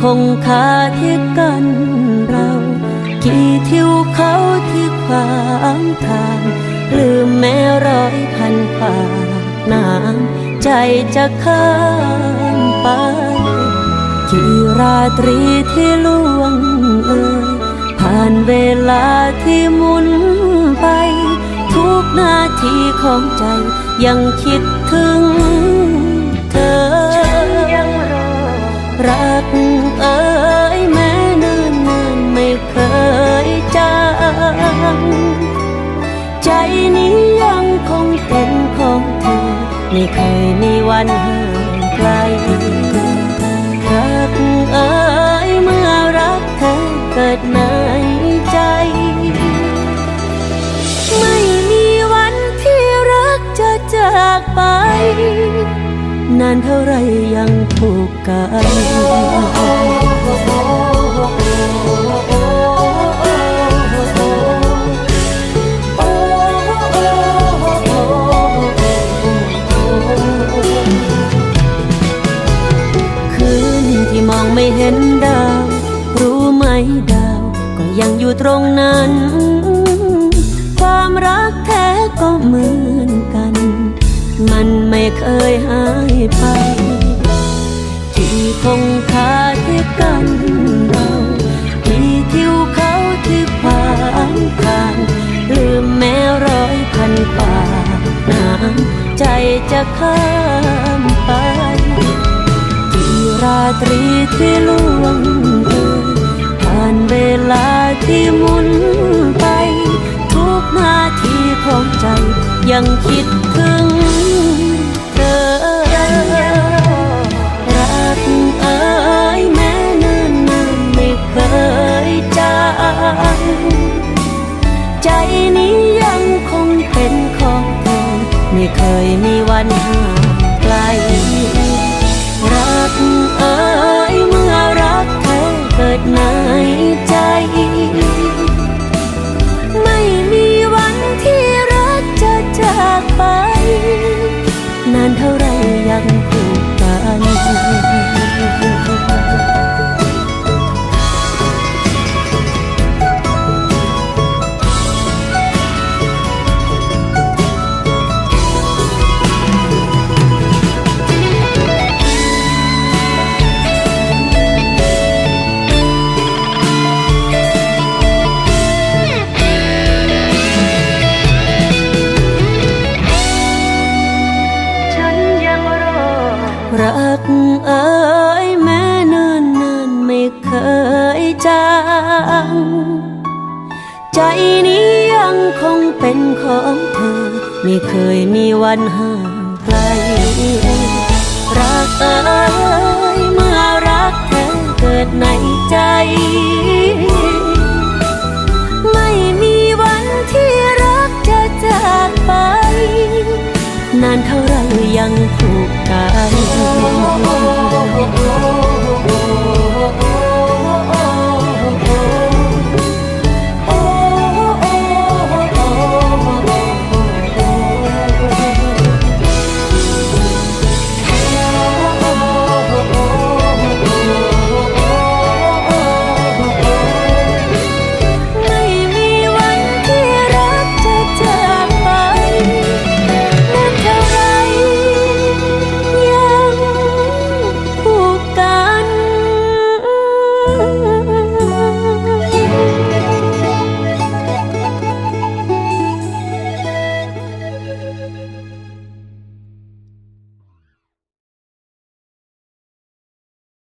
คงคาที่กันเรา กี่ทิวเขาที่ขวางทางลืมแม้ร้อยพันปากน้ำใจจะข้ามไป กี่ราตรีที่ล่วงเอ่ยผ่านเวลาที่หมุนไป ทุกนาทีของใจยังคิดถึงเธอ ไม่เคยมีวันห่างไกลรักเอ่ยเมื่อรักเธอเกิดในใจ ไม่มีวันที่รักจะจากไป นานเท่าไรยังผูกกัน นดาว รู้ไหมดาว ก็ยังอยู่ตรงนั้น ความรักแท้ก็เหมือนกัน มันไม่เคยหายไป ที่คงคาที่กันเรา ราตรีที่ล่วงเอ่ยผ่านเวลาที่หมุนไป ทุกนาทีของใจยังคิดถึงเธอรักเอ่ยแม้เนิ่นนานไม่เคยจางใจนี้ยังคงเป็นของเธอไม่เคยมีวัน ใจนี้ยังคงเป็นของเธอ ไม่เคยมีวันห่างไกล รักเอ๋ยเมื่อรักเธอเกิดในใจ